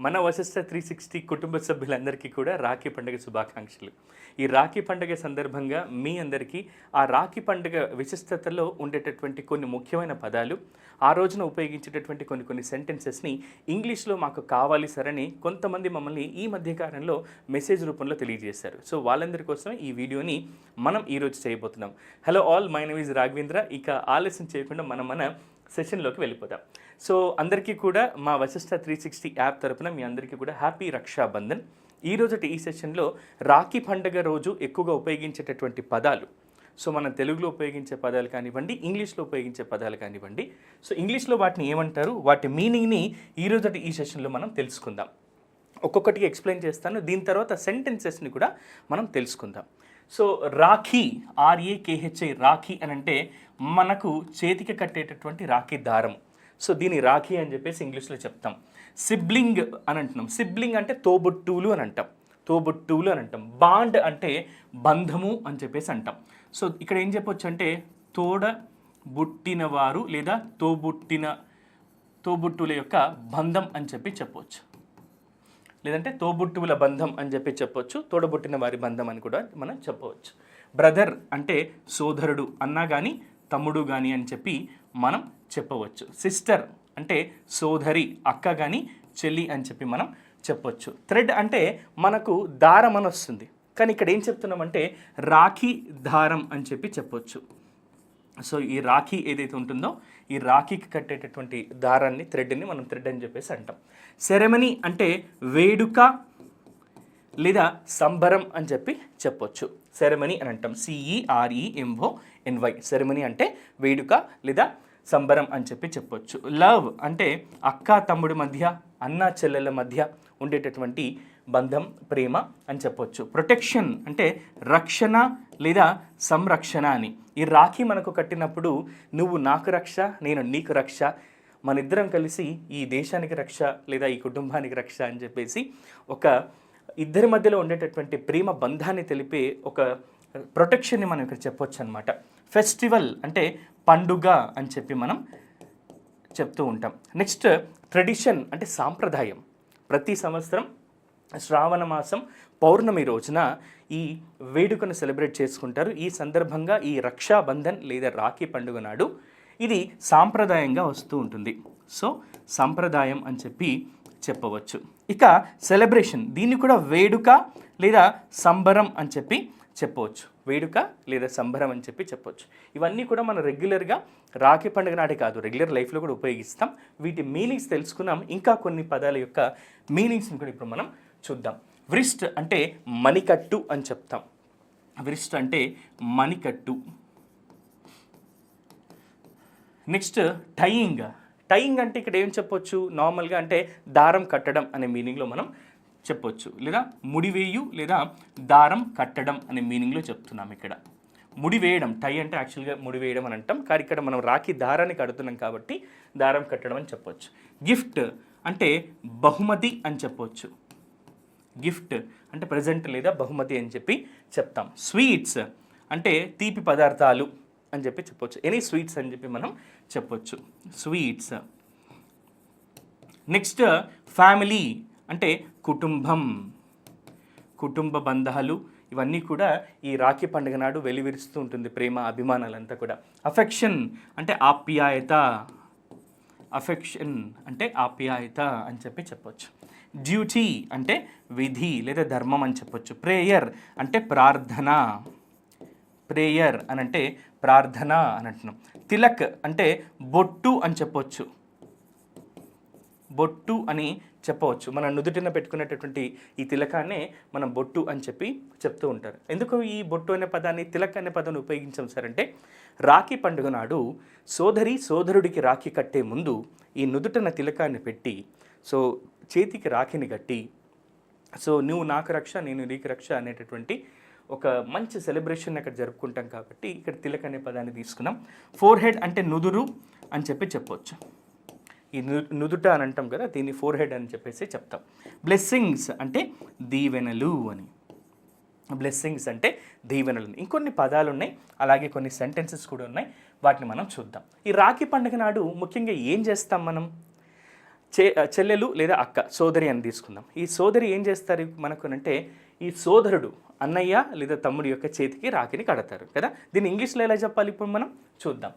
మన Vashishta three sixty కుటుంబ సభ్యులందరికీ కూడా రాఖీ పండుగ శుభాకాంక్షలు. ఈ రాఖీ పండుగ సందర్భంగా మీ అందరికీ ఆ రాఖీ పండుగ విశిష్టతలో ఉండేటటువంటి కొన్ని ముఖ్యమైన పదాలు ఆ రోజున ఉపయోగించేటటువంటి కొన్ని కొన్ని సెంటెన్సెస్ని ఇంగ్లీష్లో మాకు కావాలి సరని కొంతమంది మమ్మల్ని ఈ మధ్యకాలంలో మెసేజ్ రూపంలో తెలియజేశారు. సో వాళ్ళందరి కోసం ఈ వీడియోని మనం ఈరోజు చేయబోతున్నాం. Hello all my name is Raghavendra. ఇక ఆలస్యం చేయకుండా మనం మన సెషన్లోకి వెళ్ళిపోదాం. సో అందరికీ కూడా మా వశిష్ట త్రీ సిక్స్టీ యాప్ తరపున మీ అందరికీ కూడా హ్యాపీ రక్షాబంధన్. ఈ రోజుటి ఈ సెషన్లో రాఖీ పండుగ రోజు ఎక్కువగా ఉపయోగించేటటువంటి పదాలు. సో మనం తెలుగులో ఉపయోగించే పదాలు కానివ్వండి ఇంగ్లీష్లో ఉపయోగించే పదాలు కానివ్వండి. సో ఇంగ్లీష్లో వాటిని ఏమంటారు? వాటి మీనింగ్ని ఈ రోజుటి ఈ సెషన్లో మనం తెలుసుకుందాం. ఒక్కొక్కటిగా ఎక్స్ప్లెయిన్ చేస్తాను. దీని తర్వాత సెంటెన్సెస్ని కూడా మనం తెలుసుకుందాం. సో రాఖీ ఆర్ఏకేహెచ్ఐ రాఖీ అని అంటే మనకు చేతికి కట్టేటటువంటి రాఖీ దారం. సో దీని రాఖీ అని చెప్పేసి ఇంగ్లీష్లో చెప్తాం. సిబ్లింగ్ అని అంటున్నాం. సిబ్లింగ్ అంటే తోబుట్టువులు అని అంటాం. తోబుట్టువులు అని అంటాం. బాండ్ అంటే బంధము అని చెప్పేసి అంటాం. సో ఇక్కడ ఏం చెప్పొచ్చు అంటే తోడ బుట్టినవారు లేదా తోబుట్టిన తోబుట్టుల యొక్క బంధం అని చెప్పి చెప్పవచ్చు లేదంటే తోబుట్టువుల బంధం అని చెప్పి చెప్పొచ్చు. తోడబుట్టిన వారి బంధం అని కూడా మనం చెప్పవచ్చు. బ్రదర్ అంటే సోదరుడు అన్నా కానీ తమ్ముడు కానీ అని చెప్పి మనం చెప్పవచ్చు. సిస్టర్ అంటే సోదరి అక్క కానీ చెల్లి అని చెప్పి మనం చెప్పొచ్చు. థ్రెడ్ అంటే మనకు దారం అని వస్తుంది. కానీ ఇక్కడ ఏం చెప్తున్నామంటే రాఖీ దారం అని చెప్పి చెప్పొచ్చు. సో ఈ రాఖీ ఏదైతే ఉంటుందో ఈ రాఖీకి కట్టేటటువంటి దారాన్ని థ్రెడ్ని మనం థ్రెడ్ అని చెప్పేసి అంటాం. సెరమనీ అంటే వేడుక లేదా సంబరం అని చెప్పి చెప్పొచ్చు. సెరమనీ అని అంటాం. సిఈఆర్ఈఎంఓ ఎన్వై సెరమనీ అంటే వేడుక లేదా సంబరం అని చెప్పి చెప్పొచ్చు. లవ్ అంటే అక్క తమ్ముడి మధ్య అన్న చెల్లెల మధ్య ఉండేటటువంటి బంధం ప్రేమ అని చెప్పొచ్చు. ప్రొటెక్షన్ అంటే రక్షణ లేదా సంరక్షణ అని. ఈ రాఖీ మనకు కట్టినప్పుడు నువ్వు నాకు రక్ష నేను నీకు రక్ష మన ఇద్దరం కలిసి ఈ దేశానికి రక్ష లేదా ఈ కుటుంబానికి రక్ష అని చెప్పేసి ఒక ఇద్దరి మధ్యలో ఉండేటటువంటి ప్రేమ బంధాన్ని తెలిపే ఒక ప్రొటెక్షన్ని మనం ఇక్కడ చెప్పొచ్చు అనమాట ఫెస్టివల్ అంటే పండుగ అని చెప్పి మనం చెప్తూ ఉంటాం. నెక్స్ట్ ట్రెడిషన్ అంటే సాంప్రదాయం. ప్రతి సంవత్సరం శ్రావణ మాసం పౌర్ణమి రోజున ఈ వేడుకను సెలబ్రేట్ చేసుకుంటారు. ఈ సందర్భంగా ఈ రక్షాబంధన్ లేదా రాఖీ పండుగ నాడు ఇది సాంప్రదాయంగా వస్తూ ఉంటుంది. సో సాంప్రదాయం అని చెప్పి చెప్పవచ్చు. ఇక సెలబ్రేషన్ దీన్ని కూడా వేడుక లేదా సంబరం అని చెప్పి చెప్పవచ్చు. వేడుక లేదా సంబరం అని చెప్పి చెప్పవచ్చు. ఇవన్నీ కూడా మనం రెగ్యులర్గా రాఖీ పండుగ నాటి కాదు రెగ్యులర్ లైఫ్లో కూడా ఉపయోగిస్తాం. వీటి మీనింగ్స్ తెలుసుకున్నాం. ఇంకా కొన్ని పదాల యొక్క మీనింగ్స్ని కూడా ఇప్పుడు మనం చూద్దాం. వ్రిస్ట్ అంటే మణికట్టు అని చెప్తాం. వ్రిస్ట్ అంటే మణికట్టు. Next tying. టైయింగ్ అంటే ఇక్కడ ఏం చెప్పొచ్చు? నార్మల్గా అంటే దారం కట్టడం అనే మీనింగ్లో మనం చెప్పొచ్చు. లేదా ముడివేయు లేదా దారం కట్టడం అనే మీనింగ్లో చెప్తున్నాం ఇక్కడ. ముడి వేయడం టై అంటే యాక్చువల్గా ముడి వేయడం అని అంటాం. కానీ ఇక్కడ మనం రాఖీ దారాన్ని కడుతున్నాం కాబట్టి దారం కట్టడం అని చెప్పొచ్చు. గిఫ్ట్ అంటే బహుమతి అని చెప్పొచ్చు. గిఫ్ట్ అంటే ప్రజెంట్ లేదా బహుమతి అని చెప్పి చెప్తాం. స్వీట్స్ అంటే తీపి పదార్థాలు అని చెప్పి చెప్పొచ్చు. ఎనీ స్వీట్స్ అని చెప్పి మనం చెప్పొచ్చు. స్వీట్స్. Next family. అంటే కుటుంబం కుటుంబ బంధాలు ఇవన్నీ కూడా ఈ రాఖీ పండుగ నాడు వెలివిరుస్తూ ఉంటుంది ప్రేమ అభిమానాలంతా కూడా. అఫెక్షన్ అంటే ఆప్యాయత. అఫెక్షన్ అంటే ఆప్యాయత అని చెప్పి చెప్పొచ్చు. డ్యూటీ అంటే విధి లేదా ధర్మం అని చెప్పొచ్చు. ప్రేయర్ అంటే ప్రార్థన. ప్రేయర్ అని అంటే ప్రార్థన అని అంటున్నాం. తిలక్ అంటే బొట్టు అని చెప్పొచ్చు. బొట్టు అని చెప్పవచ్చు. మన నుదుటిన పెట్టుకునేటటువంటి ఈ తిలకాన్నే మనం బొట్టు అని చెప్పి చెప్తూ ఉంటారు. ఎందుకు ఈ బొట్టు అనే పదాన్ని తిలక్ అనే పదాన్ని ఉపయోగించాం సార్ అంటే రాఖీ పండుగ నాడు సోదరి సోదరుడికి రాఖీ కట్టే ముందు ఈ నుదుటన తిలకాన్ని పెట్టి సో చేతికి రాఖీని కట్టి సో నువ్వు నాకు రక్ష నేను నీకు రక్ష అనేటటువంటి ఒక మంచి సెలబ్రేషన్ అక్కడ జరుపుకుంటాం కాబట్టి ఇక్కడ తిలక్ అనే పదాన్ని తీసుకున్నాం. ఫోర్ హెడ్ అంటే నుదురు అని చెప్పి చెప్పవచ్చు ఈ ను- నుదుట అని అంటాం కదా దీన్ని ఫోర్ హెడ్ అని చెప్పేసి చెప్తాం. బ్లెస్సింగ్స్ అంటే దీవెనలు అని. బ్లెస్సింగ్స్ అంటే దీవెనలు ఇంకొన్ని పదాలు ఉన్నాయి అలాగే కొన్ని సెంటెన్సెస్ కూడా ఉన్నాయి వాటిని మనం చూద్దాం. ఈ రాఖీ పండుగ నాడు ముఖ్యంగా ఏం చేస్తాం మనం? చె చెల్లెలు లేదా అక్క సోదరి అని తీసుకుందాం. ఈ సోదరి ఏం చేస్తారు మనకు అంటే ఈ సోదరుడు అన్నయ్య లేదా తమ్ముడి యొక్క చేతికి రాఖీని కడతారు కదా. దీన్ని ఇంగ్లీష్లో ఎలా చెప్పాలి ఇప్పుడు మనం? చూద్దాం.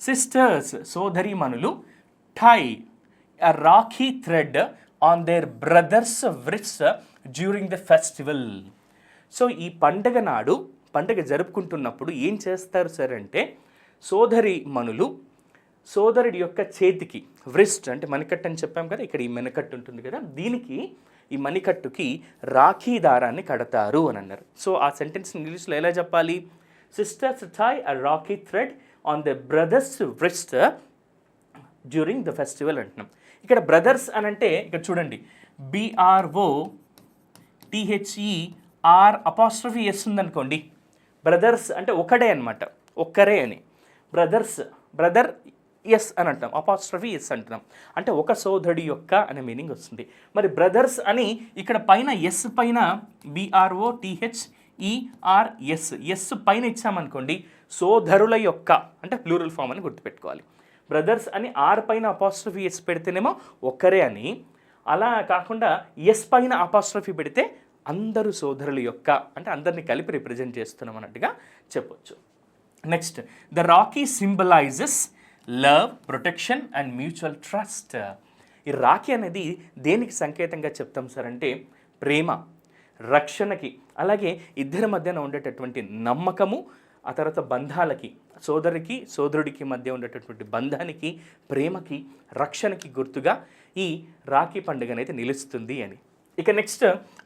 సిస్టర్స్ సోదరి మనులు tie a rakhi thread on their brothers wrists during the festival so ఈ పండగ నాడు పండగ జరుపుకుంటున్నప్పుడు ఏం చేస్తారు సార్ అంటే సోదరి మనులు సోదరుడి యొక్క చేతికి వ్రిస్ట్ అంటే మణికట్టు అని చెప్పాం కదా ఇక్కడ ఈ మణికట్టు ఉంటుంది కదా దీనికి ఈ మణికట్టుకి రాఖీ దారాన్ని కడతారు అని అన్నారు. సో ఆ సెంటెన్స్ ఇంగ్లీష్లో ఎలా చెప్పాలి? Sisters tie a rakhi thread on the brothers wrist during the festival అంటున్నాం. ఇక్కడ బ్రదర్స్ అని అంటే ఇక్కడ చూడండి. B R O T H E R apostrophe S ఉందనుకోండి. బ్రదర్స్ అంటే ఒకడే అనమాట ఒక్కరే అని. బ్రదర్స్ బ్రదర్ ఎస్ అని అంటాం అపాస్ట్రఫీ ఎస్ అంటున్నాం. అంటే ఒక సోదరుడి యొక్క అనే మీనింగ్ వస్తుంది. మరి బ్రదర్స్ అని ఇక్కడ పైన ఎస్ పైన బిఆర్ఓ టిహెచ్ ఈఆర్ఎస్ ఎస్ పైన ఇచ్చామనుకోండి సోదరుల యొక్క అంటే ప్లూరల్ ఫామ్ అని గుర్తుపెట్టుకోవాలి. బ్రదర్స్ అని ఆర్ పైన అపాస్ట్రఫీ ఎస్ పెడితేనేమో ఒక్కరే అని. అలా కాకుండా ఎస్ పైన అపాస్ట్రఫీ పెడితే అందరు సోదరుల యొక్క అంటే అందరిని కలిపి రిప్రజెంట్ చేస్తున్నాం అన్నట్టుగా చెప్పొచ్చు. Next the rakhi symbolises love protection and mutual trust ఈ రాఖీ అనేది దేనికి సంకేతంగా చెప్తాం సార్ అంటే ప్రేమ రక్షణకి అలాగే ఇద్దరి మధ్యన ఉండేటటువంటి నమ్మకము ఆ తర్వాత బంధాలకి సోదరికి సోదరుడికి మధ్య ఉండేటటువంటి బంధానికి ప్రేమకి రక్షణకి గుర్తుగా ఈ రాఖీ పండుగనైతే నిలుస్తుంది అని. ఇక next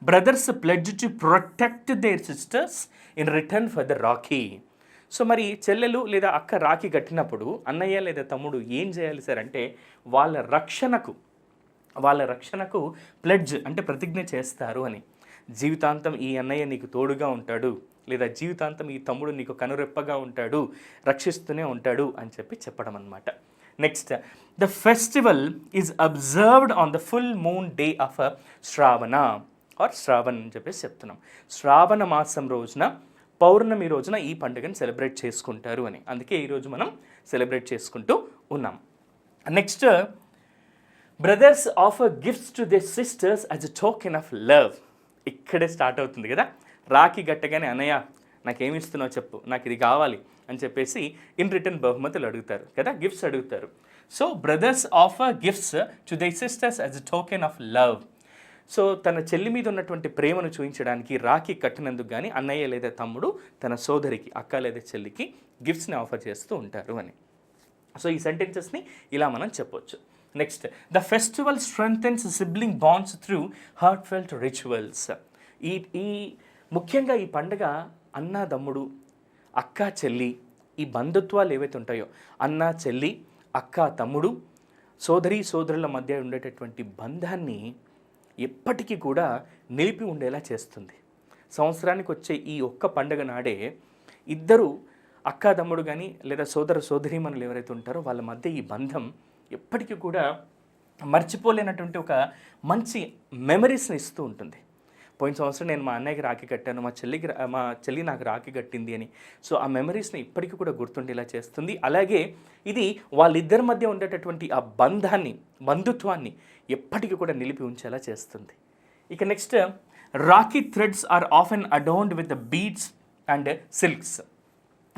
brothers pledge to protect their sisters in return for the rakhi. So మరి చెల్లెలు లేదా అక్క రాఖీ కట్టినప్పుడు అన్నయ్య లేదా తమ్ముడు ఏం చేయాలి సార్ అంటే వాళ్ళ రక్షణకు వాళ్ళ రక్షణకు ప్లెడ్జ్ అంటే ప్రతిజ్ఞ చేస్తారు అని. జీవితాంతం ఈ అన్నయ్య నీకు తోడుగా ఉంటాడు లేదా జీవితాంతం ఈ తమ్ముడు నీకు కనురెప్పగా ఉంటాడు రక్షిస్తూనే ఉంటాడు అని చెప్పి చెప్పడం అనమాట next the festival is observed on the full moon day of Shravana or Shravan అని చెప్పేసి చెప్తున్నాం. శ్రావణ మాసం రోజున పౌర్ణమి రోజున ఈ పండుగను సెలబ్రేట్ చేసుకుంటారు అని. అందుకే ఈరోజు మనం సెలబ్రేట్ చేసుకుంటూ ఉన్నాం. Next brothers offer gifts to the sisters as a token of love ఇక్కడే స్టార్ట్ అవుతుంది కదా? రాఖీ గట్టగానే అన్నయ్య నాకేమిస్తున్నావు చెప్పు నాకు ఇది కావాలి అని చెప్పేసి ఇన్ రిటర్న్ బహుమతులు అడుగుతారు కదా? గిఫ్ట్స్ అడుగుతారు. So brothers offer gifts to the sisters as a token of love. So తన చెల్లి మీద ఉన్నటువంటి ప్రేమను చూపించడానికి రాఖీ కట్టినందుకు కానీ అన్నయ్య లేదా తమ్ముడు తన సోదరికి అక్క లేదా చెల్లికి గిఫ్ట్స్ని ఆఫర్ చేస్తూ ఉంటారు అని. సో ఈ సెంటెన్సెస్ని ఇలా మనం చెప్పొచ్చు. Next the festival strengthens sibling bonds through heartfelt rituals ఈ ఈ ముఖ్యంగా ఈ పండుగ అన్న తమ్ముడు అక్క చెల్లి ఈ బంధుత్వాలు ఏవైతే ఉంటాయో అన్న చెల్లి అక్క తమ్ముడు సోదరి సోదరుల మధ్య ఉండేటటువంటి బంధాన్ని ఎప్పటికీ కూడా నిలిపి ఉండేలా చేస్తుంది. సంవత్సరానికి వచ్చే ఈ ఒక్క పండుగ నాడే ఇద్దరు అక్క తమ్ముడు కానీ లేదా సోదర సోదరీమణులు ఎవరైతే ఉంటారో వాళ్ళ మధ్య ఈ బంధం ఎప్పటికీ కూడా మర్చిపోలేనటువంటి ఒక మంచి మెమరీస్ని ఇస్తూ ఉంటుంది. పోయిన సంవత్సరం నేను మా అన్నయ్యకి రాఖీ కట్టాను మా చెల్లికి రా- మా చెల్లి నాకు రాఖీ కట్టింది అని. సో ఆ మెమరీస్ని ఇప్పటికీ కూడా గుర్తుండేలా చేస్తుంది. అలాగే ఇది వాళ్ళిద్దరి మధ్య ఉండేటటువంటి ఆ బంధాన్ని బంధుత్వాన్ని ఎప్పటికీ కూడా నిలిపి ఉంచేలా చేస్తుంది. ఇక next rakhi threads are of often adorned with the beads and silks.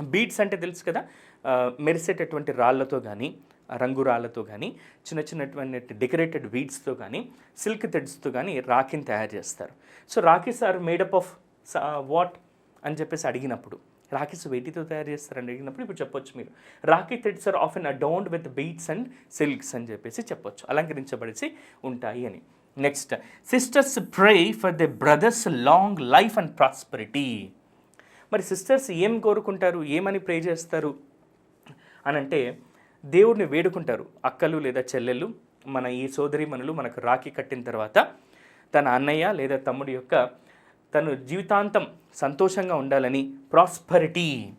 Beads అంటే తెలుసు కదా మెరిసేటటువంటి రాళ్ళతో కానీ రంగురాళ్ళతో కానీ చిన్న చిన్నటువంటి డెకరేటెడ్ బీడ్స్తో కానీ సిల్క్ థ్రెడ్స్తో కానీ రాఖీని తయారు చేస్తారు. So rakhis are made up of what అని చెప్పేసి అడిగినప్పుడు రాఖీస్ వేటితో తయారు చేస్తారని అడిగినప్పుడు ఇప్పుడు చెప్పొచ్చు మీరు. Rakhi threads are often adorned with beads and silks అని చెప్పేసి చెప్పొచ్చు అలంకరించబడిసి ఉంటాయి అని. Next sisters pray for the brothers long life and prosperity. మరి సిస్టర్స్ ఏం కోరుకుంటారు? ఏమని ప్రే చేస్తారు? అని అంటే దేవుడిని వేడుకుంటారు. అక్కలు లేదా చెల్లెళ్ళు మన ఈ సోదరిమణులు మనకు రాఖీ కట్టిన తర్వాత తన అన్నయ్య లేదా తమ్ముడి యొక్క తను జీవితాంతం సంతోషంగా ఉండాలని ప్రాస్పరిటీ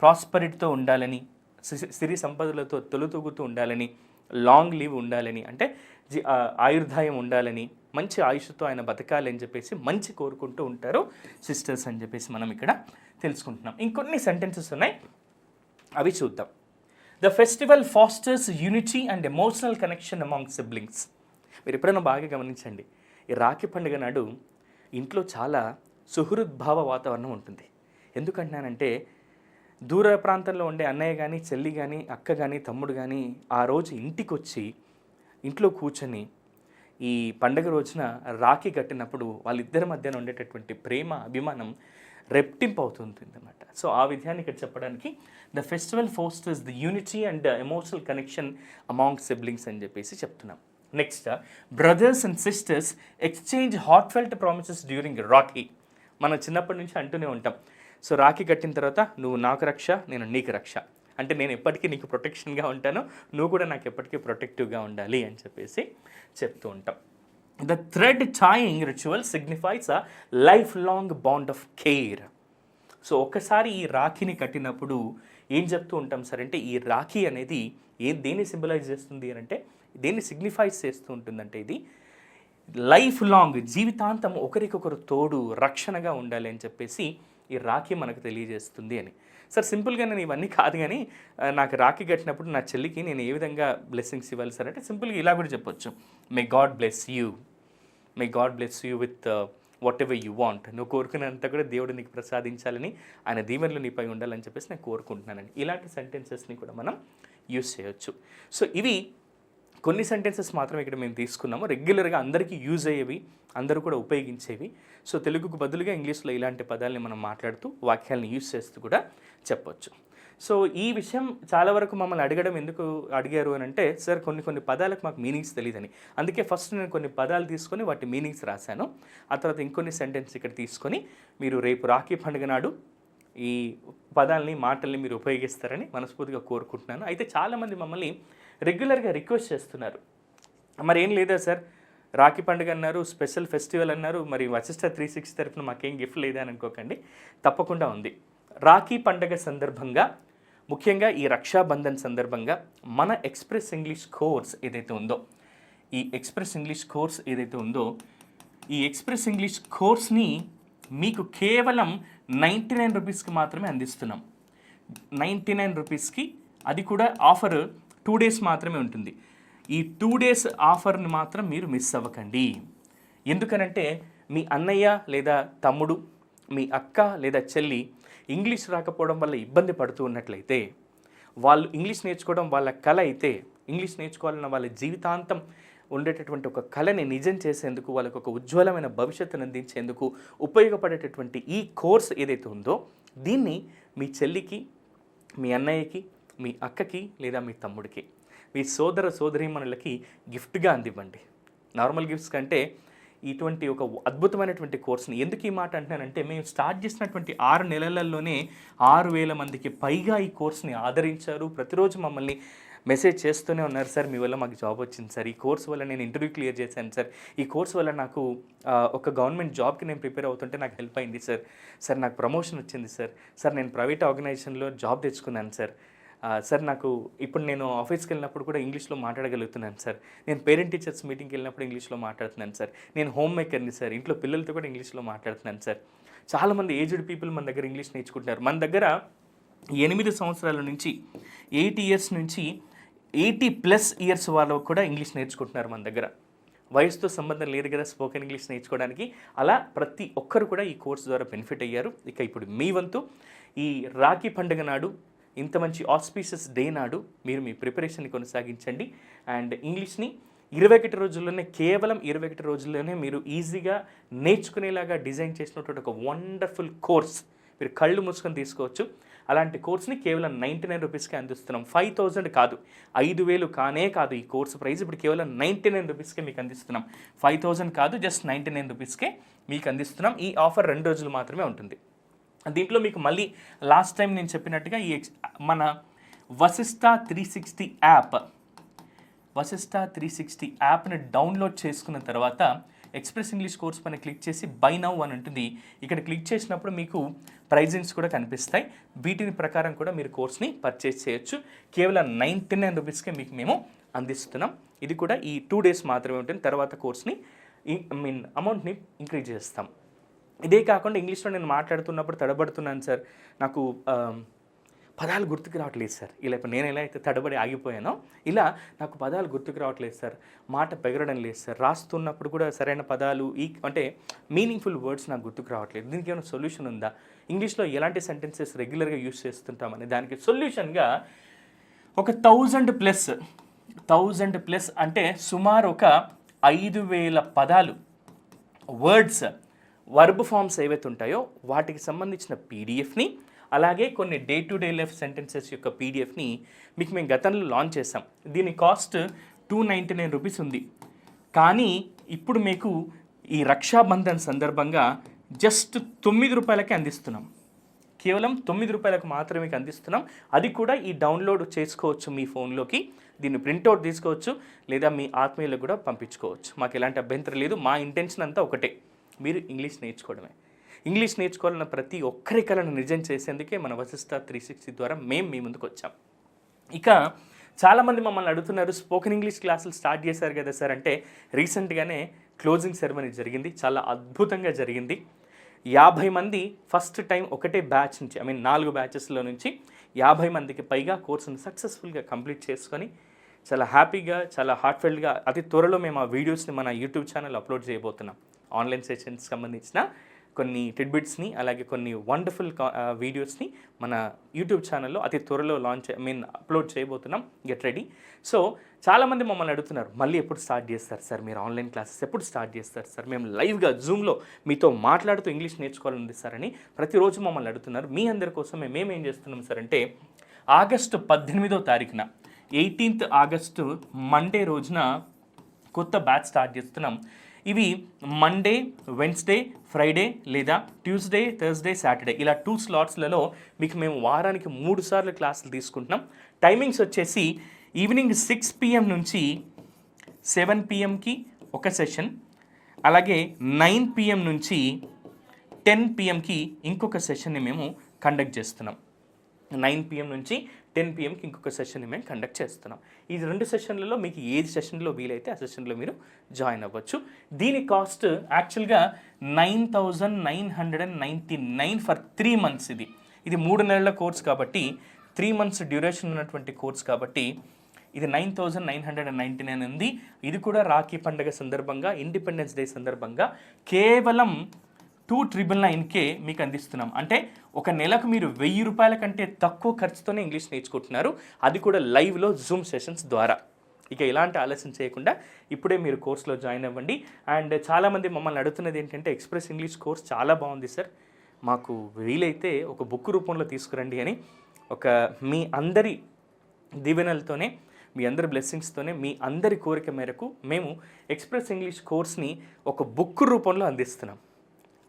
ప్రాస్పరిటీతో ఉండాలని సి- సిరి సంపదలతో తొలుతూగుతూ ఉండాలని లాంగ్ లీవ్ ఉండాలని అంటే జీ ఆయుర్దాయం ఉండాలని మంచి ఆయుష్తో ఆయన బతకాలి అని చెప్పేసి మంచి కోరుకుంటూ ఉంటారు సిస్టర్స్ అని చెప్పేసి మనం ఇక్కడ తెలుసుకుంటున్నాం. ఇంకొన్ని సెంటెన్సెస్ ఉన్నాయి. అవి చూద్దాం. The festival fosters unity and emotional connection among siblings మీరు ఎప్పుడైనా బాగా గమనించండి. ఈ రాఖీ పండుగ నాడు ఇంట్లో చాలా సుహృద్భావ వాతావరణం ఉంటుంది. ఎందుకంటున్నానంటే దూర ప్రాంతంలో ఉండే అన్నయ్య కానీ చెల్లి కానీ అక్క కానీ తమ్ముడు కానీ ఆ రోజు ఇంటికి వచ్చి ఇంట్లో కూర్చొని ఈ పండగ రోజున రాఖీ కట్టినప్పుడు వాళ్ళిద్దరి మధ్యన ఉండేటటువంటి ప్రేమ అభిమానం రెప్టింపు అవుతుంది అనమాట సో ఆ విధాన్ని ఇక్కడ చెప్పడానికి the festival fosters the unity and emotional connection among siblings అని చెప్పేసి చెప్తున్నాం. Next brothers and sisters exchange heartfelt promises during rakhi మనం చిన్నప్పటి నుంచి అంటూనే ఉంటాం సో రాఖీ కట్టిన తర్వాత నువ్వు నాకు రక్ష నేను నీకు రక్ష. అంటే నేను ఎప్పటికీ నీకు ప్రొటెక్షన్గా ఉంటాను నువ్వు కూడా నాకు ఎప్పటికీ ప్రొటెక్టివ్గా ఉండాలి అని చెప్పేసి చెప్తూ ఉంటాం. The thread tying ritual signifies a lifelong bond of care so ఒక్కసారి ఈ రాఖీని కట్టినప్పుడు ఏం చెప్తూ ఉంటాం సార్ అంటే ఈ రాఖీ అనేది ఏ దేన్ని సింబలైజ్ చేస్తుంది అని అంటే దేన్ని సిగ్నిఫైజ్ చేస్తూ ఉంటుందంటే ఇది లైఫ్ లాంగ్ జీవితాంతం ఒకరికొకరు తోడు రక్షణగా ఉండాలి అని చెప్పేసి ఈ రాఖీ మనకు తెలియజేస్తుంది అని. సార్ సింపుల్గా నేను ఇవన్నీ కాదు కానీ నాకు రాఖీ కట్టినప్పుడు నా చెల్లికి నేను ఏ విధంగా బ్లెస్సింగ్స్ ఇవ్వాలి సార్ అంటే సింపుల్గా ఇలా కూడా చెప్పొచ్చు. May God bless you may God bless you with whatever you want నువ్వు కోరుకున్నంత కూడా దేవుడు నీకు ప్రసాదించాలని ఆయన దీవెనలు నీపై ఉండాలని చెప్పేసి నేను కోరుకుంటున్నానని ఇలాంటి సెంటెన్సెస్ని కూడా మనం యూస్ చేయొచ్చు. సో ఇవి కొన్ని సెంటెన్సెస్ మాత్రం ఇక్కడ మేము తీసుకున్నాము. రెగ్యులర్గా అందరికీ యూజ్ అయ్యేవి అందరూ కూడా ఉపయోగించేవి. సో తెలుగుకు బదులుగా ఇంగ్లీష్లో ఇలాంటి పదాలని మనం మాట్లాడుతూ వాక్యాలను యూజ్ చేస్తూ కూడా చెప్పొచ్చు. సో ఈ విషయం చాలా వరకు మమ్మల్ని అడగడం ఎందుకు అడిగారు అని అంటే సార్ కొన్ని కొన్ని పదాలకు మాకు మీనింగ్స్ తెలియదని అందుకే ఫస్ట్ నేను కొన్ని పదాలు తీసుకొని వాటి మీనింగ్స్ రాశాను. ఆ తర్వాత ఇంకొన్ని సెంటెన్స్ ఇక్కడ తీసుకొని మీరు రేపు రాఖీ పండుగ నాడు ఈ పదాలని మాటల్ని మీరు ఉపయోగిస్తారని మనస్ఫూర్తిగా కోరుకుంటున్నాను. అయితే చాలామంది మమ్మల్ని రెగ్యులర్గా రిక్వెస్ట్ చేస్తున్నారు. మరి ఏం లేదా సార్? రాఖీ పండుగ అన్నారు స్పెషల్ ఫెస్టివల్ అన్నారు మరి వశిష్ట త్రీ సిక్స్ తరఫున మాకేం గిఫ్ట్ లేదా అని అనుకోకండి. తప్పకుండా ఉంది. రాఖీ పండుగ సందర్భంగా ముఖ్యంగా ఈ రక్షాబంధన్ సందర్భంగా మన ఎక్స్ప్రెస్ ఇంగ్లీష్ కోర్స్ ఏదైతే ఉందో ఈ ఎక్స్ప్రెస్ ఇంగ్లీష్ కోర్స్ ఏదైతే ఉందో ఈ ఎక్స్ప్రెస్ ఇంగ్లీష్ కోర్స్ని మీకు కేవలం నైంటీ నైన్ రూపీస్కి మాత్రమే అందిస్తున్నాం. నైంటీ నైన్ రూపీస్కి అది కూడా ఆఫర్ టూ డేస్ మాత్రమే ఉంటుంది. ఈ టూ డేస్ ఆఫర్ని మాత్రం మీరు మిస్ అవ్వకండి. ఎందుకనంటే మీ అన్నయ్య లేదా తమ్ముడు మీ అక్క లేదా చెల్లి ఇంగ్లీష్ రాకపోవడం వల్ల ఇబ్బంది పడుతూ ఉన్నట్లయితే వాళ్ళు ఇంగ్లీష్ నేర్చుకోవడం వాళ్ళ కళ అయితే ఇంగ్లీష్ నేర్చుకోవాలన్న వాళ్ళ జీవితాంతం ఉండేటటువంటి ఒక కళని నిజం చేసేందుకు వాళ్ళకు ఒక ఉజ్వలమైన భవిష్యత్తును అందించేందుకు ఉపయోగపడేటటువంటి ఈ కోర్స్ ఏదైతే ఉందో దీన్ని మీ చెల్లికి మీ అన్నయ్యకి మీ అక్కకి లేదా మీ తమ్ముడికి మీ సోదర సోదరీమణులకి గిఫ్ట్గా అందివ్వండి. నార్మల్ గిఫ్ట్స్ కంటే ఇటువంటి ఒక అద్భుతమైనటువంటి కోర్స్ని ఎందుకు ఈ మాట అంటున్నానంటే మేము స్టార్ట్ చేసినటువంటి ఆరు నెలలలోనే ఆరు వేల మందికి పైగా ఈ కోర్స్ని ఆదరించారు. ప్రతిరోజు మమ్మల్ని మెసేజ్ చేస్తూనే ఉన్నారు సార్ మీ వల్ల మాకు జాబ్ వచ్చింది సార్. ఈ కోర్స్ వల్ల నేను ఇంటర్వ్యూ క్లియర్ చేశాను సార్. ఈ కోర్స్ వల్ల నాకు ఒక గవర్నమెంట్ జాబ్కి నేను ప్రిపేర్ అవుతుంటే నాకు హెల్ప్ అయింది సార్. సార్ నాకు ప్రమోషన్ వచ్చింది సార్. సార్ నేను ప్రైవేట్ ఆర్గనైజేషన్లో జాబ్ తెచ్చుకున్నాను సార్. సార్ నాకు ఇప్పుడు నేను ఆఫీస్కి వెళ్ళినప్పుడు కూడా ఇంగ్లీష్లో మాట్లాడగలుగుతున్నాను సార్. నేను పేరెంట్ టీచర్స్ మీటింగ్కి వెళ్ళినప్పుడు ఇంగ్లీష్లో మాట్లాడుతున్నాను సార్. నేను హోమ్ మేకర్ని సార్. ఇంట్లో పిల్లలతో కూడా ఇంగ్లీష్లో మాట్లాడుతున్నాను సార్. చాలామంది ఏజ్డ్ పీపుల్ మన దగ్గర ఇంగ్లీష్ నేర్చుకుంటున్నారు. మన దగ్గర ఎనిమిది సంవత్సరాల నుంచి ఎయిట్ ఇయర్స్ నుంచి ఎయిటీ ప్లస్ ఇయర్స్ వాళ్ళు కూడా ఇంగ్లీష్ నేర్చుకుంటున్నారు మన దగ్గర. వయసుతో సంబంధం లేదు కదా స్పోకెన్ ఇంగ్లీష్ నేర్చుకోవడానికి. అలా ప్రతి ఒక్కరు కూడా ఈ కోర్స్ ద్వారా బెనిఫిట్ అయ్యారు. ఇక ఇప్పుడు మీ వంతు ఈ రాఖీ పండుగ నాడు ఇంత మంచి ఆస్పీషియస్ డే నాడు మీరు మీ ప్రిపరేషన్ని కొనసాగించండి. అండ్ ఇంగ్లీష్ని ఇరవై ఒకటి రోజుల్లోనే కేవలం ఇరవై ఒకటి రోజుల్లోనే మీరు ఈజీగా నేర్చుకునేలాగా డిజైన్ చేసినటువంటి ఒక వండర్ఫుల్ కోర్స్ మీరు కళ్ళు మూసుకొని తీసుకోవచ్చు. అలాంటి కోర్స్ని కేవలం నైంటీ నైన్ రూపీస్కే అందిస్తున్నాం. ఫైవ్ థౌజండ్ కాదు. ఐదు వేలు కానే కాదు ఈ కోర్స్ ప్రైస్ ఇప్పుడు కేవలం నైంటీ నైన్ రూపీస్కే మీకు అందిస్తున్నాం. ఫైవ్ థౌజండ్ కాదు జస్ట్ నైంటీ నైన్ రూపీస్కే మీకు అందిస్తున్నాం. ఈ ఆఫర్ రెండు రోజులు మాత్రమే ఉంటుంది. దీంట్లో మీకు మళ్ళీ లాస్ట్ టైం నేను చెప్పినట్టుగా ఈ ఎక్స్ మన Vashishta three sixty app Vashishta three sixty యాప్ని డౌన్లోడ్ చేసుకున్న తర్వాత ఎక్స్ప్రెస్ ఇంగ్లీష్ కోర్స్ పైన క్లిక్ చేసి బై నౌ అని ఉంటుంది. ఇక్కడ క్లిక్ చేసినప్పుడు మీకు ప్రైజింగ్స్ కూడా కనిపిస్తాయి. వీటిని ప్రకారం కూడా మీరు కోర్స్ని పర్చేస్ చేయొచ్చు. కేవలం నైంటీ నైన్ రూపీస్కే మీకు మేము అందిస్తున్నాం. ఇది కూడా ఈ టూ డేస్ మాత్రమే ఉంటుంది. తర్వాత కోర్స్ని ఐ మీన్ అమౌంట్ని ఇంక్రీజ్ చేస్తాం. ఇదే కాకుండా ఇంగ్లీష్లో నేను మాట్లాడుతున్నప్పుడు తడబడుతున్నాను సార్. నాకు పదాలు గుర్తుకు రావట్లేదు సార్. ఇలా ఇప్పుడు నేను ఎలా అయితే తడబడి ఆగిపోయానో ఇలా నాకు పదాలు గుర్తుకు రావట్లేదు సార్. మాట పెగరడం లేదు సార్. రాస్తున్నప్పుడు కూడా సరైన పదాలు ఈ అంటే మీనింగ్ఫుల్ వర్డ్స్ నాకు గుర్తుకు రావట్లేదు. దీనికి ఏమైనా సొల్యూషన్ ఉందా? ఇంగ్లీష్లో ఎలాంటి సెంటెన్సెస్ రెగ్యులర్గా యూస్ చేస్తుంటామని దానికి సొల్యూషన్గా ఒక థౌజండ్ ప్లస్ థౌజండ్ ప్లస్ అంటే సుమారు ఒక ఐదు వేల పదాలు వర్డ్స్ వర్బ్ ఫామ్స్ ఏవైతే ఉంటాయో వాటికి సంబంధించిన పీడిఎఫ్ని అలాగే కొన్ని day to day life sentences యొక్క పీడిఎఫ్ని మీకు మేము గతంలో లాంచ్ చేసాం దీని cost two ninety nine rupees ఉంది. కానీ ఇప్పుడు మీకు ఈ రక్షాబంధన్ సందర్భంగా జస్ట్ తొమ్మిది రూపాయలకే అందిస్తున్నాం. కేవలం తొమ్మిది రూపాయలకు మాత్రమే మీకు అందిస్తున్నాం. అది కూడా ఈ డౌన్లోడ్ చేసుకోవచ్చు మీ ఫోన్లోకి దీన్ని ప్రింట్అవుట్ తీసుకోవచ్చు లేదా మీ ఆత్మీయులకు కూడా పంపించుకోవచ్చు. మాకు ఎలాంటి అభ్యంతరం లేదు. మా ఇంటెన్షన్ అంతా ఒకటే. మీరు ఇంగ్లీష్ నేర్చుకోవడమే. ఇంగ్లీష్ నేర్చుకోవాలన్న ప్రతి ఒక్కరి కళను నిజం చేసేందుకే మన వశిష్ట త్రీ సిక్స్టీ ద్వారా మేము మీ ముందుకు వచ్చాం. ఇక చాలామంది మమ్మల్ని అడుగుతున్నారు స్పోకెన్ ఇంగ్లీష్ క్లాసులు స్టార్ట్ చేశారు కదా సార్? అంటే రీసెంట్గానే క్లోజింగ్ సెరమనీ జరిగింది చాలా అద్భుతంగా జరిగింది. యాభై మంది ఫస్ట్ టైం ఒకటే బ్యాచ్ నుంచి ఐ మీన్ నాలుగు బ్యాచెస్లో నుంచి యాభై మందికి పైగా కోర్సును సక్సెస్ఫుల్గా కంప్లీట్ చేసుకొని చాలా హ్యాపీగా చాలా హార్ట్ఫెల్ట్గా అతి త్వరలో మేము ఆ వీడియోస్ని మన యూట్యూబ్ ఛానల్ అప్లోడ్ చేయబోతున్నాం. ఆన్లైన్ సెషన్స్ సంబంధించిన కొన్ని టిడ్బిట్స్ని అలాగే కొన్ని వండర్ఫుల్ వీడియోస్ని మన యూట్యూబ్ ఛానల్లో అతి త్వరలో లాంచ్ ఐ మీన్ అప్లోడ్ చేయబోతున్నాం. గెట్ రెడీ సో చాలామంది మమ్మల్ని అడుగుతున్నారు మళ్ళీ ఎప్పుడు స్టార్ట్ చేస్తారు సార్? మీరు ఆన్లైన్ క్లాసెస్ ఎప్పుడు స్టార్ట్ చేస్తారు సార్? మేము లైవ్గా జూమ్లో మీతో మాట్లాడుతూ ఇంగ్లీష్ నేర్చుకోవాలని సార్ అని ప్రతిరోజు మమ్మల్ని అడుగుతున్నారు. మీ అందరి కోసం మేము ఏం చేస్తున్నాం సార్ అంటే ఆగస్టు పద్దెనిమిదో తారీఖున ఎయిటీన్త్ ఆగస్టు మండే రోజున కొత్త బ్యాచ్ స్టార్ట్ చేస్తున్నాం. ఇవి మండే వెన్స్డే ఫ్రైడే లేదా ట్యూస్డే థర్స్డే సాటర్డే ఇలా టూ స్లాట్స్లలో మీకు మేము వారానికి మూడు సార్లు క్లాసులు తీసుకుంటున్నాం. టైమింగ్స్ వచ్చేసి ఈవినింగ్ సిక్స్ పిఎం నుంచి సెవెన్ పిఎంకి ఒక సెషన్ అలాగే నైన్ పిఎం నుంచి టెన్ పిఎంకి ఇంకొక సెషన్ని మేము కండక్ట్ చేస్తున్నాం. నైన్ పిఎం నుంచి టెన్ పిఎంకి ఇంకొక సెషన్ని మేము కండక్ట్ చేస్తున్నాం. ఈ రెండు సెషన్లలో మీకు ఏది సెషన్లో వీలైతే ఆ సెషన్లో మీరు జాయిన్ అవ్వచ్చు. దీని కాస్ట్ యాక్చువల్గా nine thousand nine hundred and ninety nine for three months ఇది. ఇది మూడు నెలల కోర్స్ కాబట్టి త్రీ మంత్స్ డ్యూరేషన్ ఉన్నటువంటి కోర్స్ కాబట్టి ఇది nine thousand nine hundred and ninety nine ఉంది. ఇది కూడా రాఖీ పండుగ సందర్భంగా ఇండిపెండెన్స్ డే సందర్భంగా కేవలం టూ ట్రిపుల్ నైన్కే మీకు అందిస్తున్నాం. అంటే ఒక నెలకు మీరు వెయ్యి రూపాయల కంటే తక్కువ ఖర్చుతోనే ఇంగ్లీష్ నేర్చుకుంటున్నారు. అది కూడా లైవ్లో జూమ్ సెషన్స్ ద్వారా. ఇక ఎలాంటి ఆలస్యం చేయకుండా ఇప్పుడే మీరు కోర్సులో జాయిన్ అవ్వండి. అండ్ చాలామంది మమ్మల్ని అడుగుతున్నది ఏంటంటే ఎక్స్ప్రెస్ ఇంగ్లీష్ కోర్స్ చాలా బాగుంది సార్. మాకు వీలైతే ఒక బుక్ రూపంలో తీసుకురండి అని ఒక మీ అందరి దీవెనలతోనే మీ అందరి బ్లెస్సింగ్స్తోనే మీ అందరి కోరిక మేరకు మేము ఎక్స్ప్రెస్ ఇంగ్లీష్ కోర్స్ని ఒక బుక్ రూపంలో అందిస్తున్నాం.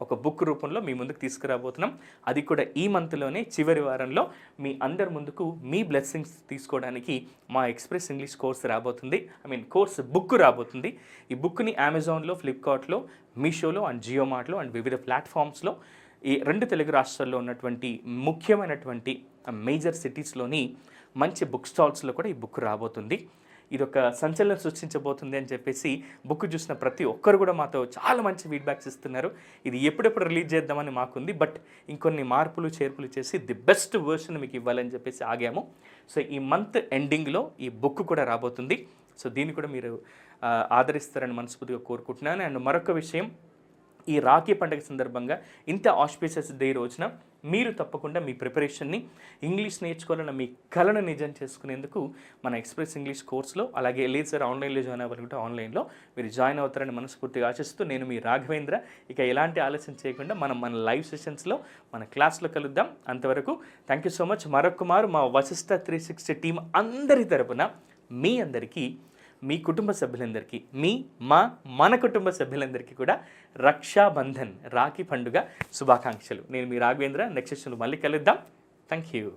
ఒక బుక్ రూపంలో మీ ముందుకు తీసుకురాబోతున్నాం. అది కూడా ఈ మంత్లోనే చివరి వారంలో మీ అందరి ముందుకు మీ బ్లెస్సింగ్స్ తీసుకోవడానికి మా ఎక్స్ప్రెస్ ఇంగ్లీష్ కోర్స్ రాబోతుంది. ఐ మీన్ కోర్స్ బుక్ రాబోతుంది. ఈ బుక్ని అమెజాన్లో ఫ్లిప్కార్ట్లో మీషోలో అండ్ జియో మార్ట్లో అండ్ వివిధ ప్లాట్ఫామ్స్లో ఈ రెండు తెలుగు రాష్ట్రాల్లో ఉన్నటువంటి ముఖ్యమైనటువంటి మేజర్ సిటీస్లోని మంచి బుక్ స్టాల్స్లో కూడా ఈ బుక్ రాబోతుంది. ఇది ఒక సంచలనం సృష్టించబోతుంది అని చెప్పేసి బుక్ చూసిన ప్రతి ఒక్కరు కూడా మాతో చాలా మంచి ఫీడ్బ్యాక్స్ ఇస్తున్నారు. ఇది ఎప్పుడెప్పుడు రిలీజ్ చేద్దామని మాకుంది బట్ ఇంకొన్ని మార్పులు చేర్పులు చేసి ది బెస్ట్ వర్షన్ మీకు ఇవ్వాలని చెప్పేసి ఆగాము. సో ఈ మంత్ ఎండింగ్లో ఈ బుక్ కూడా రాబోతుంది. సో దీన్ని కూడా మీరు ఆదరిస్తారని మనస్ఫూర్తిగా కోరుకుంటున్నాను. అండ్ మరొక విషయం ఈ రాఖీ పండుగ సందర్భంగా ఇంత ఆస్పీషియస్ డే రోజున మీరు తప్పకుండా మీ ప్రిపరేషన్ని ఇంగ్లీష్ నేర్చుకోవాలన్న మీ కళను నిజం చేసుకునేందుకు మన ఎక్స్ప్రెస్ ఇంగ్లీష్ కోర్సులో అలాగే లేదు సార్ ఆన్లైన్లో జాయిన్ అవ్వాలనుకుంటే ఆన్లైన్లో మీరు జాయిన్ అవుతారని మనస్ఫూర్తిగా ఆశిస్తూ నేను మీ రాఘవేంద్ర. ఇక ఎలాంటి ఆలస్యం చేయకుండా మనం మన లైవ్ సెషన్స్లో మన క్లాస్లో కలుద్దాం. అంతవరకు థ్యాంక్ యూ సో మచ్ మరొకమారు మా వశిష్ట త్రీ సిక్స్టీ టీం అందరి తరపున మీ అందరికీ మీ కుటుంబ సభ్యులందరికీ మీ మా మన కుటుంబ సభ్యులందరికీ కూడా రక్షాబంధన్ రాఖీ పండుగ శుభాకాంక్షలు. నేను మీ రాఘవేంద్ర నెక్స్ట్ మళ్ళీ కలుద్దాం. Thank you